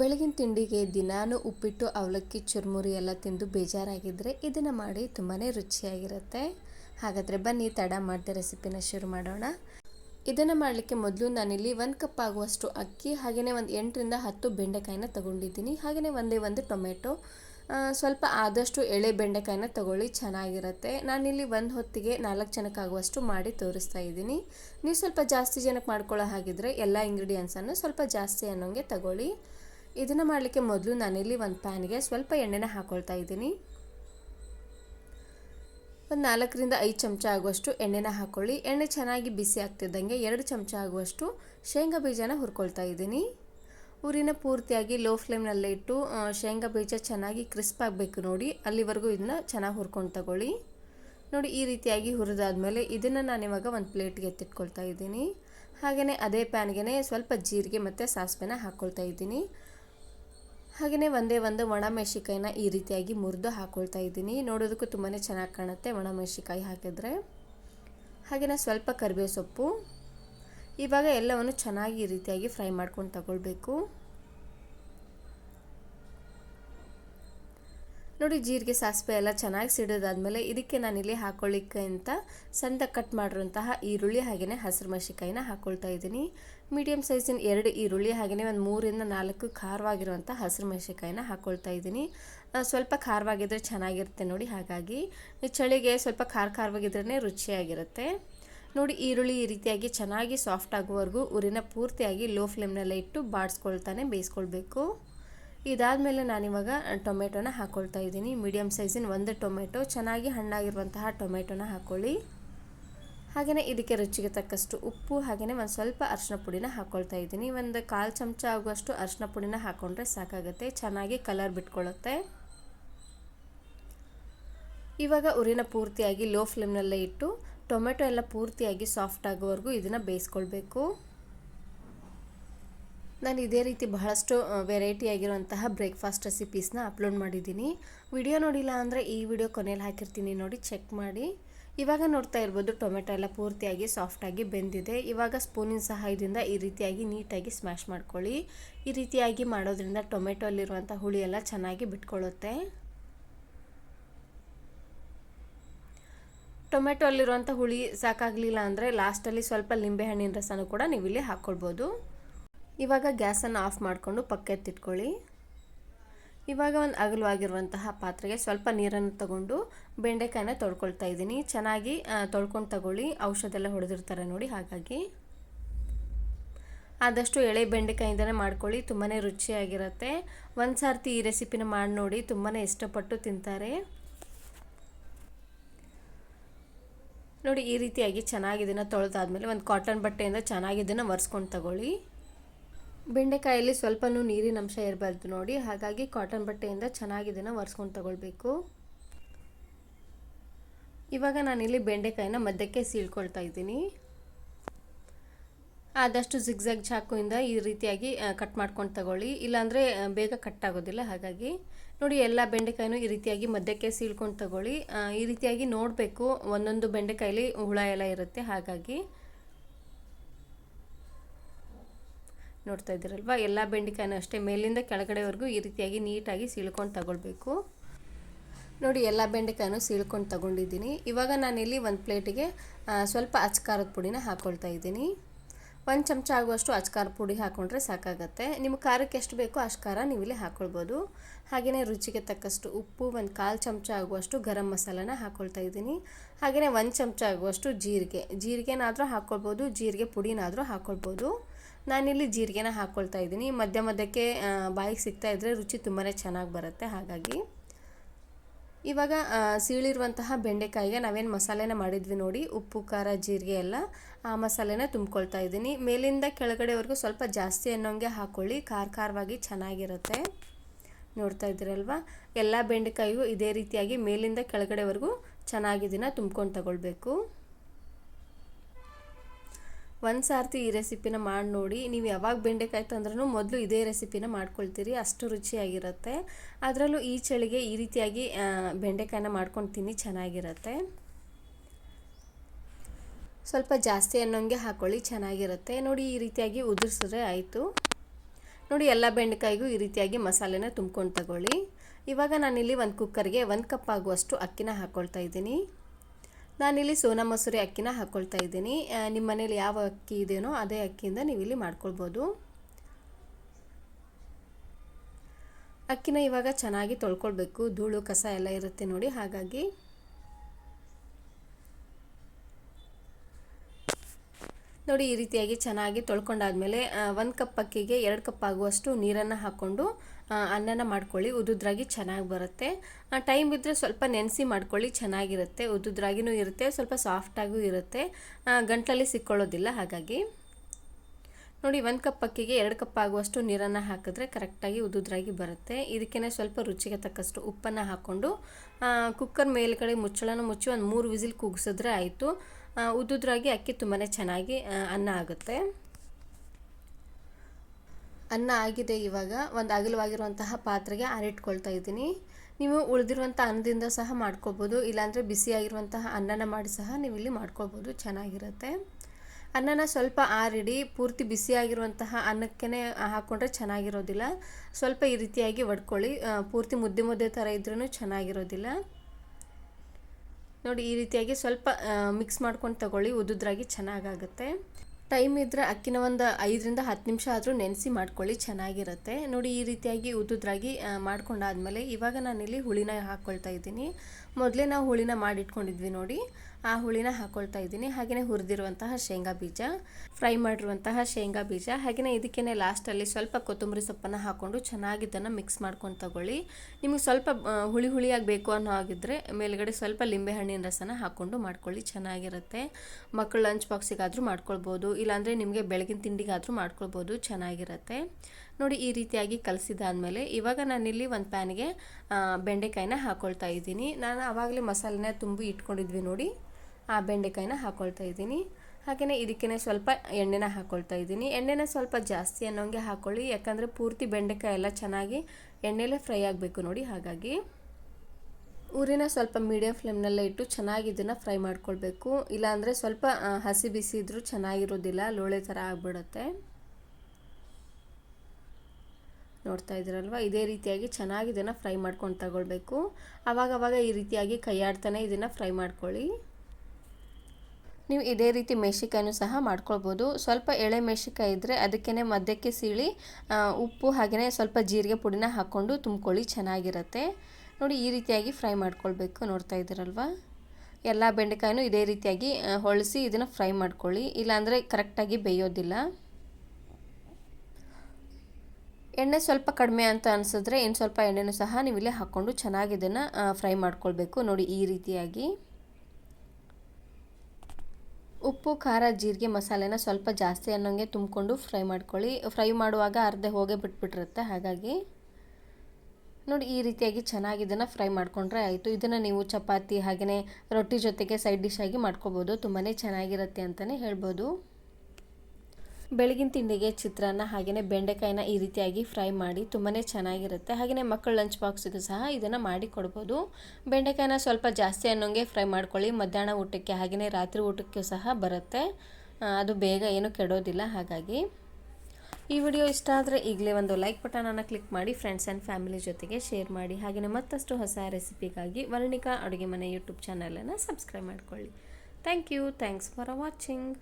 ಬೆಳಗಿನ ತಿಂಡಿಗೆ ದಿನಾನು ಉಪ್ಪಿಟ್ಟು, ಅವಲಕ್ಕಿ, ಚುರುಮುರಿ ಎಲ್ಲ ತಿಂದು ಬೇಜಾರಾಗಿದ್ದರೆ ಇದನ್ನು ಮಾಡಿ ತುಂಬಾ ರುಚಿಯಾಗಿರುತ್ತೆ. ಹಾಗಾದರೆ ಬನ್ನಿ, ತಡ ಮಾಡಿದೆ ರೆಸಿಪಿನ ಶುರು ಮಾಡೋಣ. ಇದನ್ನು ಮಾಡಲಿಕ್ಕೆ ಮೊದಲು ನಾನಿಲ್ಲಿ ಒಂದು ಕಪ್ ಆಗುವಷ್ಟು ಅಕ್ಕಿ ಹಾಗೆಯೇ ಒಂದು ಎಂಟರಿಂದ ಹತ್ತು ಬೆಂಡೆಕಾಯಿನ ತೊಗೊಂಡಿದ್ದೀನಿ. ಹಾಗೆಯೇ ಒಂದೇ ಒಂದು ಟೊಮೆಟೊ ಸ್ವಲ್ಪ ಆದಷ್ಟು ಎಳೆ ಬೆಂಡೆಕಾಯಿನ ತಗೊಳ್ಳಿ, ಚೆನ್ನಾಗಿರುತ್ತೆ. ನಾನಿಲ್ಲಿ ಒಂದು ಹೊತ್ತಿಗೆ ನಾಲ್ಕು ಜನಕ್ಕಾಗುವಷ್ಟು ಮಾಡಿ ತೋರಿಸ್ತಾ ಇದ್ದೀನಿ. ನೀವು ಸ್ವಲ್ಪ ಜಾಸ್ತಿ ಜನಕ್ಕೆ ಮಾಡ್ಕೊಳ್ಳೋ ಹಾಗಿದ್ರೆ ಎಲ್ಲ ಇಂಗ್ರೀಡಿಯೆಂಟ್ಸನ್ನು ಸ್ವಲ್ಪ ಜಾಸ್ತಿ ಅನ್ನೋಂಗೆ ತಗೊಳ್ಳಿ. ಇದನ್ನು ಮಾಡಲಿಕ್ಕೆ ಮೊದಲು ನಾನಿಲ್ಲಿ ಒಂದು ಪ್ಯಾನ್ಗೆ ಸ್ವಲ್ಪ ಎಣ್ಣೆನ ಹಾಕ್ಕೊಳ್ತಾ ಇದ್ದೀನಿ. ಒಂದು ನಾಲ್ಕರಿಂದ ಐದು ಚಮಚ ಆಗುವಷ್ಟು ಎಣ್ಣೆನ ಹಾಕ್ಕೊಳ್ಳಿ ಎಣ್ಣೆ ಚೆನ್ನಾಗಿ ಬಿಸಿ ಆಗ್ತಿದ್ದಂಗೆ ಎರಡು ಚಮಚ ಆಗುವಷ್ಟು ಶೇಂಗಾ ಬೀಜನ ಹುರ್ಕೊಳ್ತಾ ಇದ್ದೀನಿ. ಊರಿನ ಪೂರ್ತಿಯಾಗಿ ಲೋ ಫ್ಲೇಮ್ನಲ್ಲಿ ಇಟ್ಟು ಶೇಂಗಾ ಬೀಜ ಚೆನ್ನಾಗಿ ಕ್ರಿಸ್ಪ್ ಆಗಬೇಕು ನೋಡಿ. ಅಲ್ಲಿವರೆಗೂ ಇದನ್ನ ಚೆನ್ನಾಗಿ ಹುರ್ಕೊಂಡು ತಗೊಳ್ಳಿ. ನೋಡಿ, ಈ ರೀತಿಯಾಗಿ ಹುರಿದಾದ್ಮೇಲೆ ಇದನ್ನು ನಾನಿವಾಗ ಒಂದು ಪ್ಲೇಟ್ಗೆ ಎತ್ತಿಟ್ಕೊಳ್ತಾ ಇದ್ದೀನಿ. ಹಾಗೆಯೇ ಅದೇ ಪ್ಯಾನ್ಗೆ ಸ್ವಲ್ಪ ಜೀರಿಗೆ ಮತ್ತು ಸಾಸಿವೆನ ಹಾಕ್ಕೊಳ್ತಾ ಇದ್ದೀನಿ. ಹಾಗೆಯೇ ಒಂದೇ ಒಂದು ಒಣ ಮೆಣಸಿಕಾಯಿನ ಈ ರೀತಿಯಾಗಿ ಮುರಿದು ಹಾಕ್ಕೊಳ್ತಾ ಇದ್ದೀನಿ. ನೋಡೋದಕ್ಕೂ ತುಂಬಾ ಚೆನ್ನಾಗಿ ಕಾಣುತ್ತೆ ಒಣ ಮೆಣಸಿಕಾಯಿ ಹಾಕಿದ್ರೆ ಹಾಗೆಯೇ ಸ್ವಲ್ಪ ಕರಿಬೇವು ಸೊಪ್ಪು ಇವಾಗ ಎಲ್ಲವನ್ನು ಚೆನ್ನಾಗಿ ಈ ರೀತಿಯಾಗಿ ಫ್ರೈ ಮಾಡ್ಕೊಂಡು ತಗೊಳ್ಬೇಕು. ನೋಡಿ ಜೀರಿಗೆ ಸಾಸಿವೆ ಎಲ್ಲ ಚೆನ್ನಾಗಿ ಸಿಡಿದಾದ್ಮೇಲೆ ಇದಕ್ಕೆ ನಾನಿಲ್ಲಿ ಹಾಕೊಳ್ಳಿಕ್ಕೆ ಅಂತ ಸಣ್ಣ ಕಟ್ ಮಾಡಿರುವಂತಹ ಈರುಳ್ಳಿ ಹಾಗೆಯೇ ಹಸಿರು ಮೆಣಸಿಕಾಯಿನ ಹಾಕ್ಕೊಳ್ತಾ ಇದ್ದೀನಿ. ಮೀಡಿಯಮ್ ಸೈಜಿನ ಎರಡು ಈರುಳ್ಳಿ ಹಾಗೆಯೇ ಒಂದು ಮೂರಿಂದ ನಾಲ್ಕು ಖಾರವಾಗಿರುವಂಥ ಹಸಿರು ಮೆಣಸಿಕಾಯಿನ ಹಾಕ್ಕೊಳ್ತಾ ಇದ್ದೀನಿ. ಸ್ವಲ್ಪ ಖಾರವಾಗಿದ್ದರೆ ಚೆನ್ನಾಗಿರುತ್ತೆ ನೋಡಿ ಹಾಗಾಗಿ. ಚಳಿಗೆ ಸ್ವಲ್ಪ ಖಾರ ಖಾರವಾಗಿದ್ರೇ ರುಚಿಯಾಗಿರುತ್ತೆ. ನೋಡಿ ಈರುಳ್ಳಿ ಈ ರೀತಿಯಾಗಿ ಚೆನ್ನಾಗಿ ಸಾಫ್ಟ್ ಆಗುವವರೆಗೂ ಊರಿನ ಪೂರ್ತಿಯಾಗಿ ಲೋ ಫ್ಲೇಮ್ನಲ್ಲೇ ಇಟ್ಟು ಬಾಡಿಸ್ಕೊಳ್ತಾನೆ ಬೇಯಿಸ್ಕೊಳ್ಬೇಕು. ಇದಾದಮೇಲೆ ನಾನಿವಾಗ ಟೊಮೆಟೊನ ಹಾಕ್ಕೊಳ್ತಾ ಇದ್ದೀನಿ. ಮೀಡಿಯಮ್ ಸೈಜಿನ ಒಂದು ಟೊಮೆಟೊ. ಚೆನ್ನಾಗಿ ಹಣ್ಣಾಗಿರುವಂತಹ ಟೊಮೆಟೊನ ಹಾಕ್ಕೊಳ್ಳಿ ಹಾಗೆಯೇ ಇದಕ್ಕೆ ರುಚಿಗೆ ತಕ್ಕಷ್ಟು ಉಪ್ಪು ಹಾಗೆಯೇ ಒಂದು ಸ್ವಲ್ಪ ಅರಿಶಿನ ಪುಡಿನ ಹಾಕ್ಕೊಳ್ತಾ ಇದ್ದೀನಿ. ಒಂದು ಕಾಲು ಚಮಚ ಆಗುವಷ್ಟು ಅರಿಶಿನ ಪುಡಿನ ಹಾಕ್ಕೊಂಡ್ರೆ ಸಾಕಾಗುತ್ತೆ. ಚೆನ್ನಾಗಿ ಕಲರ್ ಬಿಟ್ಕೊಳ್ಳುತ್ತೆ. ಇವಾಗ ಉರಿನ ಪೂರ್ತಿಯಾಗಿ ಲೋ ಫ್ಲೇಮ್ನಲ್ಲೇ ಇಟ್ಟು, ಟೊಮೆಟೊ ಎಲ್ಲ ಪೂರ್ತಿಯಾಗಿ ಸಾಫ್ಟ್ ಆಗೋವರೆಗೂ ಇದನ್ನು ಬೇಯಿಸ್ಕೊಳ್ಬೇಕು. ನಾನು ಇದೇ ರೀತಿ ಬಹಳಷ್ಟು ವೆರೈಟಿ ಆಗಿರುವಂತಹ ಬ್ರೇಕ್ಫಾಸ್ಟ್ ರೆಸಿಪೀಸ್ನ ಅಪ್ಲೋಡ್ ಮಾಡಿದ್ದೀನಿ. ವಿಡಿಯೋ ನೋಡಿಲ್ಲ ಅಂದರೆ ಈ ವಿಡಿಯೋ ಕೊನೆಯಲ್ಲಿ ಹಾಕಿರ್ತೀನಿ ನೋಡಿ ಚೆಕ್ ಮಾಡಿ. ಇವಾಗ ನೋಡ್ತಾ ಇರ್ಬೋದು, ಟೊಮೆಟೊ ಎಲ್ಲ ಪೂರ್ತಿಯಾಗಿ ಸಾಫ್ಟಾಗಿ ಬೆಂದಿದೆ. ಇವಾಗ ಸ್ಪೂನಿನ ಸಹಾಯದಿಂದ ಈ ರೀತಿಯಾಗಿ ನೀಟಾಗಿ ಸ್ಮ್ಯಾಶ್ ಮಾಡ್ಕೊಳ್ಳಿ. ಈ ರೀತಿಯಾಗಿ ಮಾಡೋದ್ರಿಂದ ಟೊಮೆಟೊ ಅಲ್ಲಿರುವಂಥ ಹುಳಿ ಎಲ್ಲ ಚೆನ್ನಾಗಿ ಬಿಟ್ಕೊಳ್ಳುತ್ತೆ. ಟೊಮೆಟೊ ಅಲ್ಲಿರುವಂಥ ಹುಳಿ ಸಾಕಾಗಲಿಲ್ಲ ಅಂದರೆ ಲಾಸ್ಟಲ್ಲಿ ಸ್ವಲ್ಪ ಲಿಂಬೆಹಣ್ಣಿನ ರಸನೂ ಕೂಡ ನೀವು ಇಲ್ಲಿ ಹಾಕ್ಕೊಳ್ಬೋದು. ಇವಾಗ ಗ್ಯಾಸನ್ನು ಆಫ್ ಮಾಡಿಕೊಂಡು ಪಕ್ಕ ಎತ್ತಿಟ್ಕೊಳ್ಳಿ ಇವಾಗ ಒಂದು ಅಗಲವಾಗಿರುವಂತಹ ಪಾತ್ರೆಗೆ ಸ್ವಲ್ಪ ನೀರನ್ನು ತಗೊಂಡು ಬೆಂಡೆಕಾಯನ್ನ ತೊಳ್ಕೊಳ್ತಾ ಇದ್ದೀನಿ. ಚೆನ್ನಾಗಿ ತೊಳ್ಕೊಂಡು ತಗೊಳ್ಳಿ. ಔಷಧ ಎಲ್ಲ ಹೊಡೆದಿರ್ತಾರೆ ನೋಡಿ ಹಾಗಾಗಿ. ಆದಷ್ಟು ಎಳೆ ಬೆಂಡೆಕಾಯಿಂದನೇ ಮಾಡ್ಕೊಳ್ಳಿ. ತುಂಬಾ ರುಚಿಯಾಗಿರುತ್ತೆ. ಒಂದು ಸಾರ್ತಿ ಈ ರೆಸಿಪಿನ ಮಾಡಿ ನೋಡಿ. ತುಂಬಾ ಇಷ್ಟಪಟ್ಟು ತಿಂತಾರೆ. ನೋಡಿ, ಈ ರೀತಿಯಾಗಿ ಚೆನ್ನಾಗಿ ಇದನ್ನು ತೊಳೆದಾದ್ಮೇಲೆ ಒಂದು ಕಾಟನ್ ಬಟ್ಟೆಯಿಂದ ಚೆನ್ನಾಗಿ ಇದನ್ನು ಒರೆಸ್ಕೊಂಡು ತಗೊಳ್ಳಿ. ಬೆಂಡೆಕಾಯಲ್ಲಿ ಸ್ವಲ್ಪನೂ ನೀರಿನ ಅಂಶ ಇರಬಾರ್ದು ನೋಡಿ, ಹಾಗಾಗಿ ಕಾಟನ್ ಬಟ್ಟೆಯಿಂದ ಚೆನ್ನಾಗಿ ಇದನ್ನು ಒರೆಸ್ಕೊಂಡು ತಗೊಳ್ಬೇಕು. ಇವಾಗ ನಾನಿಲ್ಲಿ ಬೆಂಡೆಕಾಯಿನ ಮಧ್ಯಕ್ಕೆ ಸೀಳ್ಕೊಳ್ತಾ ಇದ್ದೀನಿ. ಆದಷ್ಟು ಜಿಗ್ಜಾಗ್ ಚಾಕುವಿಂದ ಈ ರೀತಿಯಾಗಿ ಕಟ್ ಮಾಡ್ಕೊಂಡು ತಗೊಳ್ಳಿ. ಇಲ್ಲಾಂದರೆ ಬೇಗ ಕಟ್ ಆಗೋದಿಲ್ಲ, ಹಾಗಾಗಿ. ನೋಡಿ, ಎಲ್ಲ ಬೆಂಡೆಕಾಯಿನೂ ಈ ರೀತಿಯಾಗಿ ಮಧ್ಯಕ್ಕೆ ಸೀಳ್ಕೊಂಡು ತಗೊಳ್ಳಿ. ಈ ರೀತಿಯಾಗಿ ನೋಡಬೇಕು, ಒಂದೊಂದು ಬೆಂಡೆಕಾಯಲ್ಲಿ ಹುಳ ಎಲ್ಲ ಇರುತ್ತೆ, ಹಾಗಾಗಿ. ನೋಡ್ತಾ ಇದ್ದೀರಲ್ವ? ಎಲ್ಲ ಬೆಂಡೆಕಾಯಿನೂ ಅಷ್ಟೇ ಮೇಲಿಂದ ಕೆಳಗಡೆವರೆಗೂ ಈ ರೀತಿಯಾಗಿ ನೀಟಾಗಿ ಸೀಳ್ಕೊಂಡು ತಗೊಳ್ಬೇಕು. ನೋಡಿ, ಎಲ್ಲ ಬೆಂಡೆಕಾಯಿನೂ ಸೀಳ್ಕೊಂಡು ತಗೊಂಡಿದ್ದೀನಿ. ಇವಾಗ ನಾನಿಲ್ಲಿ ಒಂದು ಪ್ಲೇಟಿಗೆ ಸ್ವಲ್ಪ ಅಚ್ಕಾರದ ಪುಡಿನ ಹಾಕ್ಕೊಳ್ತಾ ಇದ್ದೀನಿ. ಒಂದು ಚಮಚ ಆಗುವಷ್ಟು ಅಚ್ಕಾರ ಪುಡಿ ಹಾಕ್ಕೊಂಡ್ರೆ ಸಾಕಾಗತ್ತೆ. ನಿಮ್ಮ ಖಾರಕ್ಕೆ ಎಷ್ಟು ಬೇಕೋ ಅಷ್ಟು ಖಾರ ನೀವು ಇಲ್ಲಿ ಹಾಕ್ಕೊಳ್ಬೋದು ಹಾಗೆಯೇ ರುಚಿಗೆ ತಕ್ಕಷ್ಟು ಉಪ್ಪು, ಒಂದು ಕಾಲು ಚಮಚ ಆಗುವಷ್ಟು ಗರಂ ಮಸಾಲನ ಹಾಕ್ಕೊಳ್ತಾ ಇದ್ದೀನಿ. ಹಾಗೆಯೇ ಒಂದು ಚಮಚ ಆಗುವಷ್ಟು ಜೀರಿಗೆ. ಜೀರಿಗೆನಾದರೂ ಹಾಕ್ಕೊಳ್ಬೋದು ಜೀರಿಗೆ ಪುಡಿನಾದರೂ ಹಾಕ್ಕೊಳ್ಬೋದು ನಾನಿಲ್ಲಿ ಜೀರಿಗೆನ ಹಾಕ್ಕೊಳ್ತಾ ಇದ್ದೀನಿ. ಮಧ್ಯ ಮಧ್ಯಕ್ಕೆ ಬಾಯಿಗೆ ಸಿಗ್ತಾ ಇದ್ದರೆ ರುಚಿ ತುಂಬಾ ಚೆನ್ನಾಗಿ ಬರುತ್ತೆ. ಹಾಗಾಗಿ ಇವಾಗ ಸೀಳಿರುವಂತಹ ಬೆಂಡೆಕಾಯಿಗೆ ನಾವೇನು ಮಸಾಲೆನ ಮಾಡಿದ್ವಿ ನೋಡಿ, ಉಪ್ಪು, ಖಾರ, ಜೀರಿಗೆ ಎಲ್ಲ ಆ ಮಸಾಲೆನ ತುಂಬ್ಕೊಳ್ತಾ ಇದ್ದೀನಿ. ಮೇಲಿಂದ ಕೆಳಗಡೆವರೆಗೂ ಸ್ವಲ್ಪ ಜಾಸ್ತಿ ಅನ್ನೋಂಗೆ ಹಾಕ್ಕೊಳ್ಳಿ ಖಾರ ಖಾರವಾಗಿ ಚೆನ್ನಾಗಿರುತ್ತೆ. ನೋಡ್ತಾ ಇದ್ದೀರಲ್ವ? ಎಲ್ಲ ಬೆಂಡೆಕಾಯಿಗೂ ಇದೇ ರೀತಿಯಾಗಿ ಮೇಲಿಂದ ಕೆಳಗಡೆವರೆಗೂ ಚೆನ್ನಾಗಿದ್ದೀನ ತುಂಬ್ಕೊಂಡು ತಗೊಳ್ಬೇಕು. ಒಂದು ಸಾರ್ತಿ ಈ ರೆಸಿಪಿನ ಮಾಡಿ ನೋಡಿ. ನೀವು ಯಾವಾಗ ಬೆಂಡೆಕಾಯಿ ತಂದ್ರೂ ಮೊದಲು ಇದೇ ರೆಸಿಪಿನ ಮಾಡ್ಕೊಳ್ತೀರಿ. ಅಷ್ಟು ರುಚಿಯಾಗಿರುತ್ತೆ. ಅದರಲ್ಲೂ ಈ ಚಳಿಗೆ ಈ ರೀತಿಯಾಗಿ ಬೆಂಡೆಕಾಯಿನ ಮಾಡ್ಕೊಂಡು ತಿನ್ನಿ, ಚೆನ್ನಾಗಿರುತ್ತೆ. ಸ್ವಲ್ಪ ಜಾಸ್ತಿ ಅನ್ನೋಂಗೆ ಹಾಕ್ಕೊಳ್ಳಿ ಚೆನ್ನಾಗಿರುತ್ತೆ. ನೋಡಿ ಈ ರೀತಿಯಾಗಿ ಉದುರಿಸಿದ್ರೆ ಆಯಿತು. ನೋಡಿ ಎಲ್ಲ ಬೆಂಡೆಕಾಯಿಗೂ ಈ ರೀತಿಯಾಗಿ ಮಸಾಲೆನ ತುಂಬ್ಕೊಂಡು ತಗೊಳ್ಳಿ. ಇವಾಗ ನಾನಿಲ್ಲಿ ಒಂದು ಕುಕ್ಕರ್ಗೆ ಒಂದು ಕಪ್ ಆಗುವಷ್ಟು ಅಕ್ಕಿನ ಹಾಕ್ಕೊಳ್ತಾ ಇದ್ದೀನಿ. ನಾನಿಲ್ಲಿ ಸೋನಾ ಮಸೂರಿ ಅಕ್ಕಿನ ಹಾಕ್ಕೊಳ್ತಾ ಇದ್ದೀನಿ. ನಿಮ್ಮ ಮನೇಲಿ ಯಾವ ಅಕ್ಕಿ ಇದೆಯೋ ಅದೇ ಅಕ್ಕಿಯಿಂದ ನೀವು ಇಲ್ಲಿ ಮಾಡ್ಕೊಳ್ಬೋದು. ಅಕ್ಕಿನ ಇವಾಗ ಚೆನ್ನಾಗಿ ತೊಳ್ಕೊಳ್ಬೇಕು. ಧೂಳು, ಕಸ ಎಲ್ಲ ಇರುತ್ತೆ ನೋಡಿ, ಹಾಗಾಗಿ. ನೋಡಿ, ಈ ರೀತಿಯಾಗಿ ಚೆನ್ನಾಗಿ ತೊಳ್ಕೊಂಡಾದ್ಮೇಲೆ ಒಂದು ಕಪ್ ಅಕ್ಕಿಗೆ ಎರಡು ಕಪ್ ಆಗುವಷ್ಟು ನೀರನ್ನು ಹಾಕ್ಕೊಂಡು ಅನ್ನನ ಮಾಡ್ಕೊಳ್ಳಿ, ಉದುದ್ರಾಗಿ ಚೆನ್ನಾಗಿ ಬರುತ್ತೆ. ಟೈಮ್ ಇದ್ದರೆ ಸ್ವಲ್ಪ ನೆನೆಸಿ ಮಾಡ್ಕೊಳ್ಳಿ, ಚೆನ್ನಾಗಿರುತ್ತೆ. ಉದುದ್ರಾಗಿನೂ ಇರುತ್ತೆ, ಸ್ವಲ್ಪ ಸಾಫ್ಟಾಗೂ ಇರುತ್ತೆ. ಗಂಟಲಲ್ಲಿ ಸಿಕ್ಕೊಳ್ಳೋದಿಲ್ಲ ಹಾಗಾಗಿ. ನೋಡಿ, ಒಂದು ಕಪ್ ಅಕ್ಕಿಗೆ ಎರಡು ಕಪ್ ಆಗುವಷ್ಟು ನೀರನ್ನು ಹಾಕಿದ್ರೆ ಕರೆಕ್ಟಾಗಿ ಉದುದ್ರಾಗಿ ಬರುತ್ತೆ. ಇದಕ್ಕೇ ಸ್ವಲ್ಪ ರುಚಿಗೆ ತಕ್ಕಷ್ಟು ಉಪ್ಪನ್ನು ಹಾಕ್ಕೊಂಡು ಕುಕ್ಕರ್ ಮೇಲ್ಗಡೆ ಮುಚ್ಚಳನ ಮುಚ್ಚಿ ಒಂದು ಮೂರು ವಿಸಿಲ್ ಕೂಗಿಸಿದ್ರೆ ಆಯಿತು. ಉದುದ್ರಾಗಿ ಅಕ್ಕಿ ತುಂಬಾ ಚೆನ್ನಾಗಿ ಅನ್ನ ಆಗುತ್ತೆ. ಅನ್ನ ಆಗಿದೆ ಇವಾಗ. ಒಂದು ಅಗಲವಾಗಿರುವಂತಹ ಪಾತ್ರೆಗೆ ಆರಿಟ್ಕೊಳ್ತಾ ಇದ್ದೀನಿ. ನೀವು ಉಳಿದಿರುವಂಥ ಅನ್ನದಿಂದ ಸಹ ಮಾಡ್ಕೋಬೋದು. ಇಲ್ಲಾಂದರೆ ಬಿಸಿಯಾಗಿರುವಂತಹ ಅನ್ನನ ಮಾಡಿ ಸಹ ನೀವು ಇಲ್ಲಿ ಮಾಡ್ಕೊಳ್ಬೋದು ಚೆನ್ನಾಗಿರುತ್ತೆ. ಅನ್ನನ ಸ್ವಲ್ಪ ಆರಿಡಿ, ಪೂರ್ತಿ ಬಿಸಿಯಾಗಿರುವಂತಹ ಅನ್ನಕ್ಕೇ ಹಾಕ್ಕೊಂಡ್ರೆ ಚೆನ್ನಾಗಿರೋದಿಲ್ಲ. ಸ್ವಲ್ಪ ಈ ರೀತಿಯಾಗಿ ಒಡ್ಕೊಳ್ಳಿ. ಪೂರ್ತಿ ಮುದ್ದೆ ಮುದ್ದೆ ಥರ ಇದ್ರೂ ಚೆನ್ನಾಗಿರೋದಿಲ್ಲ. ನೋಡಿ, ಈ ರೀತಿಯಾಗಿ ಸ್ವಲ್ಪ ಮಿಕ್ಸ್ ಮಾಡ್ಕೊಂಡು ತಗೊಳ್ಳಿ. ಉದ್ದುದ್ರಾಗಿ ಚೆನ್ನಾಗಾಗುತ್ತೆ. ಟೈಮ್ ಇದ್ದರೆ ಅಕ್ಕಿನ ಒಂದು ಐದರಿಂದ ಹತ್ತು ನಿಮಿಷ ಆದರೂ ನೆನೆಸಿ ಮಾಡ್ಕೊಳ್ಳಿ, ಚೆನ್ನಾಗಿರುತ್ತೆ. ನೋಡಿ, ಈ ರೀತಿಯಾಗಿ ಉದ್ದುದ್ರಾಗಿ ಮಾಡ್ಕೊಂಡಾದ್ಮೇಲೆ ಇವಾಗ ನಾನಿಲ್ಲಿ ಹುಳಿನ ಹಾಕ್ಕೊಳ್ತಾ ಇದ್ದೀನಿ. ಮೊದಲೇ ನಾವು ಹುಳಿನ ಮಾಡಿಟ್ಕೊಂಡಿದ್ವಿ ನೋಡಿ. ಆ ಹುಳಿನ ಹಾಕ್ಕೊಳ್ತಾ ಇದ್ದೀನಿ. ಹಾಗೆಯೇ ಹುರಿದಿರುವಂತಹ ಶೇಂಗಾ ಬೀಜ, ಫ್ರೈ ಮಾಡಿರುವಂತಹ ಶೇಂಗಾ ಬೀಜ ಹಾಗೆಯೇ ಇದಕ್ಕೇ ಲಾಸ್ಟಲ್ಲಿ ಸ್ವಲ್ಪ ಕೊತ್ತಂಬರಿ ಸೊಪ್ಪನ್ನು ಹಾಕ್ಕೊಂಡು ಚೆನ್ನಾಗಿ ಇದನ್ನು ಮಿಕ್ಸ್ ಮಾಡ್ಕೊಂಡು ತಗೊಳ್ಳಿ. ನಿಮಗೆ ಸ್ವಲ್ಪ ಹುಳಿ ಹುಳಿಯಾಗಿ ಬೇಕು ಅನ್ನೋ ಆಗಿದ್ದರೆ ಮೇಲುಗಡೆ ಸ್ವಲ್ಪ ಲಿಂಬೆಹಣ್ಣಿನ ರಸನ ಹಾಕ್ಕೊಂಡು ಮಾಡ್ಕೊಳ್ಳಿ, ಚೆನ್ನಾಗಿರುತ್ತೆ. ಮಕ್ಕಳು ಲಂಚ್ ಬಾಕ್ಸಿಗಾದರೂ ಮಾಡ್ಕೊಳ್ಬೋದು, ಇಲ್ಲಾಂದರೆ ನಿಮಗೆ ಬೆಳಗಿನ ತಿಂಡಿಗಾದರೂ ಮಾಡ್ಕೊಳ್ಬೋದು, ಚೆನ್ನಾಗಿರುತ್ತೆ. ನೋಡಿ, ಈ ರೀತಿಯಾಗಿ ಕಲಸಿದಾದ್ಮೇಲೆ ಇವಾಗ ನಾನಿಲ್ಲಿ ಒಂದು ಪ್ಯಾನ್ಗೆ ಬೆಂಡೆಕಾಯಿನ ಹಾಕ್ಕೊಳ್ತಾ ಇದ್ದೀನಿ. ನಾನು ಆವಾಗಲೇ ಮಸಾಲೆನ ತುಂಬಿ ಇಟ್ಕೊಂಡಿದ್ವಿ ನೋಡಿ. ಆ ಬೆಂಡೆಕಾಯಿನ ಹಾಕ್ಕೊಳ್ತಾ ಇದ್ದೀನಿ. ಹಾಗೆಯೇ ಇದಕ್ಕೇ ಸ್ವಲ್ಪ ಎಣ್ಣೆನ ಹಾಕ್ಕೊಳ್ತಾ ಇದ್ದೀನಿ. ಎಣ್ಣೆನ ಸ್ವಲ್ಪ ಜಾಸ್ತಿ ಅನ್ನೋಂಗೆ ಹಾಕ್ಕೊಳ್ಳಿ ಯಾಕಂದರೆ ಪೂರ್ತಿ ಬೆಂಡೆಕಾಯಿ ಎಲ್ಲ ಚೆನ್ನಾಗಿ ಎಣ್ಣೆಲೇ ಫ್ರೈ ಆಗಬೇಕು ನೋಡಿ ಹಾಗಾಗಿ. ಊರಿನ ಸ್ವಲ್ಪ ಮೀಡಿಯಂ ಫ್ಲೇಮ್ನಲ್ಲೇ ಇಟ್ಟು ಚೆನ್ನಾಗಿ ಇದನ್ನು ಫ್ರೈ ಮಾಡ್ಕೊಳ್ಬೇಕು. ಇಲ್ಲಾಂದರೆ ಸ್ವಲ್ಪ ಹಸಿ ಬಿಸಿ ಇದ್ದರೂ ಚೆನ್ನಾಗಿರೋದಿಲ್ಲ. ಲೋಳೆ ಥರ ಆಗಿಬಿಡುತ್ತೆ. ನೋಡ್ತಾ ಇದ್ದೀರಲ್ವ? ಇದೇ ರೀತಿಯಾಗಿ ಚೆನ್ನಾಗಿ ಇದನ್ನು ಫ್ರೈ ಮಾಡ್ಕೊಂಡು ತಗೊಳ್ಬೇಕು. ಆವಾಗವಾಗ ಈ ರೀತಿಯಾಗಿ ಕೈಯಾಡ್ತಾನೆ ಇದನ್ನು ಫ್ರೈ ಮಾಡ್ಕೊಳ್ಳಿ. ನೀವು ಇದೇ ರೀತಿ ಮೆಣಸಿಕಾಯನ್ನು ಸಹ ಮಾಡ್ಕೊಳ್ಬೋದು. ಸ್ವಲ್ಪ ಎಳೆ ಮೆಣಸಿಕಾಯಿ ಇದ್ದರೆ ಅದಕ್ಕೇ ಮಧ್ಯಕ್ಕೆ ಸೀಳಿ ಉಪ್ಪು ಹಾಗೆಯೇ ಸ್ವಲ್ಪ ಜೀರಿಗೆ ಪುಡಿನ ಹಾಕ್ಕೊಂಡು ತುಂಬ್ಕೊಳ್ಳಿ, ಚೆನ್ನಾಗಿರುತ್ತೆ. ನೋಡಿ, ಈ ರೀತಿಯಾಗಿ ಫ್ರೈ ಮಾಡ್ಕೊಳ್ಬೇಕು. ನೋಡ್ತಾ ಇದ್ದೀರಲ್ವ? ಎಲ್ಲ ಬೆಂಡೆಕಾಯಿನೂ ಇದೇ ರೀತಿಯಾಗಿ ಹೊಳಿಸಿ ಇದನ್ನು ಫ್ರೈ ಮಾಡ್ಕೊಳ್ಳಿ. ಇಲ್ಲಾಂದರೆ ಕರೆಕ್ಟಾಗಿ ಬೇಯೋದಿಲ್ಲ. ಎಣ್ಣೆ ಸ್ವಲ್ಪ ಕಡಿಮೆ ಅಂತ ಅನಿಸಿದ್ರೆ, ಇನ್ನು ಸ್ವಲ್ಪ ಎಣ್ಣೆನೂ ಸಹ ನೀವು ಇಲ್ಲೇ ಹಾಕ್ಕೊಂಡು ಚೆನ್ನಾಗಿ ಇದನ್ನು ಫ್ರೈ ಮಾಡ್ಕೊಳ್ಬೇಕು. ನೋಡಿ, ಈ ರೀತಿಯಾಗಿ. ಉಪ್ಪು, ಖಾರ, ಜೀರಿಗೆ ಮಸಾಲೆನ ಸ್ವಲ್ಪ ಜಾಸ್ತಿ ಅನ್ನೋಂಗೆ ತುಂಬಿಕೊಂಡು ಫ್ರೈ ಮಾಡ್ಕೊಳ್ಳಿ. ಫ್ರೈ ಮಾಡುವಾಗ ಅರ್ಧ ಹೋಗೇ ಬಿಟ್ಬಿಟ್ಟಿರುತ್ತೆ. ಹಾಗಾಗಿ ನೋಡಿ ಈ ರೀತಿಯಾಗಿ ಚೆನ್ನಾಗಿ ಇದನ್ನು ಫ್ರೈ ಮಾಡಿಕೊಂಡ್ರೆ ಆಯಿತು. ಇದನ್ನು ನೀವು ಚಪಾತಿ ಹಾಗೆಯೇ ರೊಟ್ಟಿ ಜೊತೆಗೆ ಸೈಡ್ ಡಿಶ್ ಆಗಿ ಮಾಡ್ಕೋಬೋದು. ತುಂಬಾ ಚೆನ್ನಾಗಿರುತ್ತೆ ಅಂತಲೇ ಹೇಳ್ಬೋದು. ಬೆಳಗಿನ ತಿಂಡಿಗೆ ಚಿತ್ರಾನ್ನ ಹಾಗೆಯೇ ಬೆಂಡೆಕಾಯಿನ ಈ ರೀತಿಯಾಗಿ ಫ್ರೈ ಮಾಡಿ ತುಂಬಾ ಚೆನ್ನಾಗಿರುತ್ತೆ. ಹಾಗೆಯೇ ಮಕ್ಕಳ ಲಂಚ್ ಬಾಕ್ಸಿಗೂ ಸಹ ಇದನ್ನು ಮಾಡಿ ಕೊಡ್ಬೋದು. ಬೆಂಡೆಕಾಯಿನ ಸ್ವಲ್ಪ ಜಾಸ್ತಿ ಅನ್ನೋಂಗೆ ಫ್ರೈ ಮಾಡ್ಕೊಳ್ಳಿ. ಮಧ್ಯಾಹ್ನ ಊಟಕ್ಕೆ ಹಾಗೆಯೇ ರಾತ್ರಿ ಊಟಕ್ಕೂ ಸಹ ಬರುತ್ತೆ. ಅದು ಬೇಗ ಏನು ಕೆಡೋದಿಲ್ಲ ಹಾಗಾಗಿ. ಈ ವಿಡಿಯೋ ಇಷ್ಟ ಆದರೆ ಈಗಲೇ ಒಂದು ಲೈಕ್ ಬಟನನ್ನು ಕ್ಲಿಕ್ ಮಾಡಿ ಫ್ರೆಂಡ್ಸ್ ಆ್ಯಂಡ್ ಫ್ಯಾಮಿಲಿ ಜೊತೆಗೆ ಶೇರ್ ಮಾಡಿ. ಹಾಗೆಯೇ ಮತ್ತಷ್ಟು ಹೊಸ ರೆಸಿಪಿಗಾಗಿ ವರ್ಣಿಕಾ ಅಡುಗೆ ಮನೆ ಯೂಟ್ಯೂಬ್ ಚಾನಲನ್ನು ಸಬ್ಸ್ಕ್ರೈಬ್ ಮಾಡ್ಕೊಳ್ಳಿ. Thank you thanks for watching